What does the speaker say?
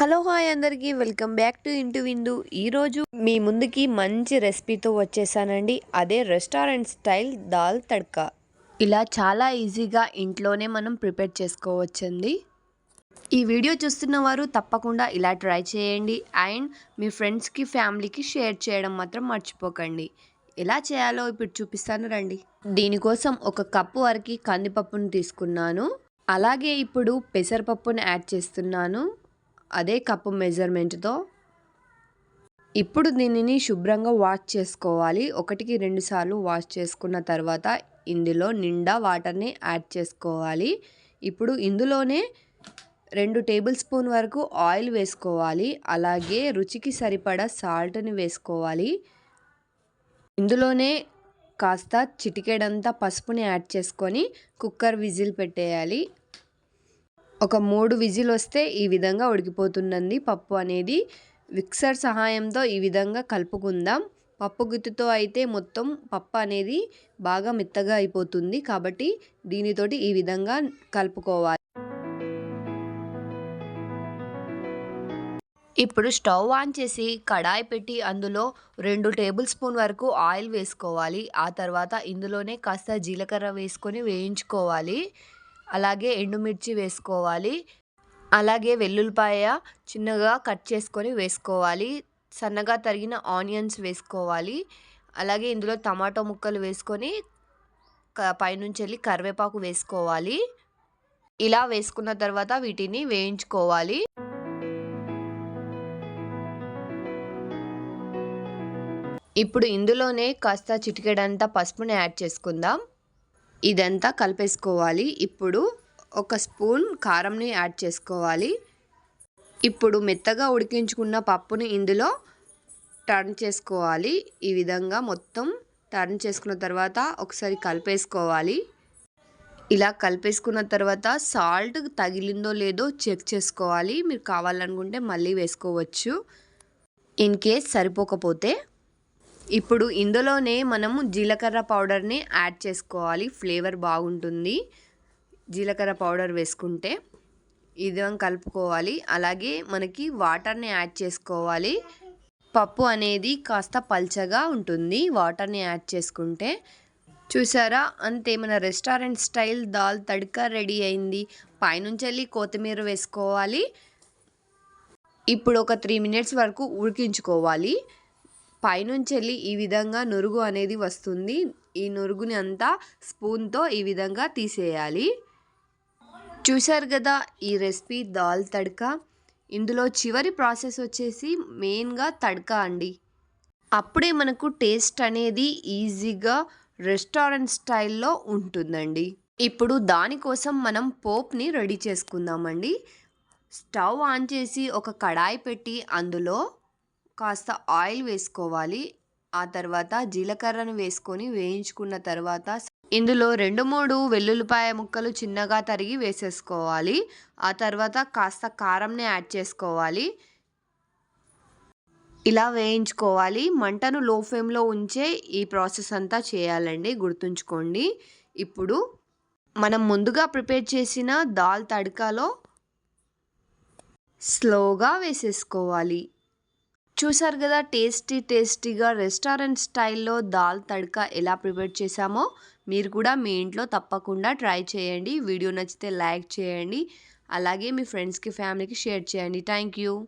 Hello hi అందరికీ welcome back to Intu Vindu. ఈరోజు మీ ముందుకి మంచి రెసిపీతో వచ్చేసానండి. అదే రెస్టారెంట్ స్టైల్ దాల్ తడ్కా. ఇలా చాలా ఈజీగా ఇంట్లోనే మనం ప్రిపేర్ చేసుకోవచ్చండి. ఈ వీడియో చూస్తున్న వారు తప్పకుండా ఇలా ట్రై చేయండి. అండ్ మీ ఫ్రెండ్స్కి ఫ్యామిలీకి షేర్ చేయడం మాత్రం మర్చిపోకండి. ఎలా చేయాలో ఇప్పుడు చూపిస్తాను రండి. దీనికోసం ఒక కప్పు వరకు కందిపప్పును తీసుకున్నాను. అలాగే ఇప్పుడు పెసరపప్పును యాడ్ చేస్తున్నాను. అదే కప్పు మెజర్మెంట్తో. ఇప్పుడు దీనిని శుభ్రంగా వాష్ చేసుకోవాలి. ఒకటికి రెండు సార్లు వాష్ చేసుకున్న తర్వాత ఇందులో నిండా వాటర్ని యాడ్ చేసుకోవాలి. ఇప్పుడు ఇందులోనే రెండు టేబుల్ స్పూన్ వరకు ఆయిల్ వేసుకోవాలి. అలాగే రుచికి సరిపడా సాల్ట్ని వేసుకోవాలి. ఇందులోనే కాస్త చిటికెడంతా పసుపుని యాడ్ చేసుకొని కుక్కర్ విజిల్ పెట్టేయాలి. ఒక మూడు విజిల్ వస్తే ఈ విధంగా ఉడికిపోతుందండి. పప్పు అనేది మిక్సర్ సహాయంతో ఈ విధంగా కలుపుకుందాం. పప్పు గుత్తుతో అయితే మొత్తం పప్పు అనేది బాగా మెత్తగా అయిపోతుంది కాబట్టి దీనితోటి ఈ విధంగా కలుపుకోవాలి. ఇప్పుడు స్టవ్ ఆన్ చేసి కడాయి పెట్టి అందులో రెండు టేబుల్ స్పూన్ వరకు ఆయిల్ వేసుకోవాలి. ఆ తర్వాత ఇందులోనే కాస్త జీలకర్ర వేసుకొని వేయించుకోవాలి. అలాగే ఎండుమిర్చి వేసుకోవాలి. అలాగే వెల్లుల్లిపాయ చిన్నగా కట్ చేసుకొని వేసుకోవాలి. సన్నగా తరిగిన ఆనియన్స్ వేసుకోవాలి. అలాగే ఇందులో టమాటో ముక్కలు వేసుకొని పైనుంచి వెళ్ళి కరివేపాకు వేసుకోవాలి. ఇలా వేసుకున్న తర్వాత వీటిని వేయించుకోవాలి. ఇప్పుడు ఇందులోనే కాస్త చిటికెడంతా పసుపుని యాడ్ చేసుకుందాం. ఇదంతా కలిపేసుకోవాలి. ఇప్పుడు ఒక స్పూన్ కారంని యాడ్ చేసుకోవాలి. ఇప్పుడు మెత్తగా ఉడికించుకున్న పప్పుని ఇందులో టర్న్ చేసుకోవాలి. ఈ విధంగా మొత్తం టర్న్ చేసుకున్న తర్వాత ఒకసారి కలిపేసుకోవాలి. ఇలా కలిపేసుకున్న తర్వాత సాల్ట్ తగిలిందో లేదో చెక్ చేసుకోవాలి. మీరు కావాలనుకుంటే మళ్ళీ వేసుకోవచ్చు. ఇన్ కేస్ సరిపోకపోతే ఇప్పుడు ఇందులోనే మనము జీలకర్ర పౌడర్ని యాడ్ చేసుకోవాలి. ఫ్లేవర్ బాగుంటుంది. జీలకర్ర పౌడర్ వేసుకుంటే ఇది కలుపుకోవాలి. అలాగే మనకి వాటర్ని యాడ్ చేసుకోవాలి. పప్పు అనేది కాస్త పల్చగా ఉంటుంది. వాటర్ని యాడ్ చేసుకుంటే చూసారా? అంతే మన restaurant style dal tadka ready అయింది. పైనుంచి వెళ్ళి కొత్తిమీర వేసుకోవాలి. ఇప్పుడు ఒక త్రీ మినిట్స్ వరకు ఉడికించుకోవాలి. పైనుంచి వెళ్ళి ఈ విధంగా నురుగు అనేది వస్తుంది. ఈ నురుగుని అంతా స్పూన్తో ఈ విధంగా తీసేయాలి. చూశారు కదా ఈ రెసిపీ దాల్ తడక. ఇందులో చివరి ప్రాసెస్ వచ్చేసి మెయిన్గా తడక అండి. అప్పుడే మనకు టేస్ట్ అనేది ఈజీగా రెస్టారెంట్ స్టైల్లో ఉంటుందండి. ఇప్పుడు దానికోసం మనం పోప్ని రెడీ చేసుకుందామండి. స్టవ్ ఆన్ చేసి ఒక కడాయి పెట్టి అందులో కాస్త ఆయిల్ వేసుకోవాలి. ఆ తర్వాత జీలకర్రను వేసుకొని వేయించుకున్న తర్వాత ఇందులో రెండు మూడు వెల్లుల్లిపాయ ముక్కలు చిన్నగా తరిగి వేసేసుకోవాలి. ఆ తర్వాత కాస్త కారంని యాడ్ చేసుకోవాలి. ఇలా వేయించుకోవాలి. మంటను లో ఫ్లేమ్లో ఉంచే ఈ ప్రాసెస్ అంతా చేయాలండి. గుర్తుంచుకోండి. ఇప్పుడు మనం ముందుగా ప్రిపేర్ చేసిన దాల్ తడకాలో స్లోగా వేసేసుకోవాలి. చూసారు కదా టేస్టీ టేస్టీగా రెస్టారెంట్ స్టైల్లో దాల్ తడకా ఎలా ప్రిపేర్ చేశామో? మీరు కూడా మీ ఇంట్లో తప్పకుండా ట్రై చేయండి. వీడియో నచ్చితే లైక్ చేయండి. అలాగే మీ ఫ్రెండ్స్కి ఫ్యామిలీకి షేర్ చేయండి. Thank you.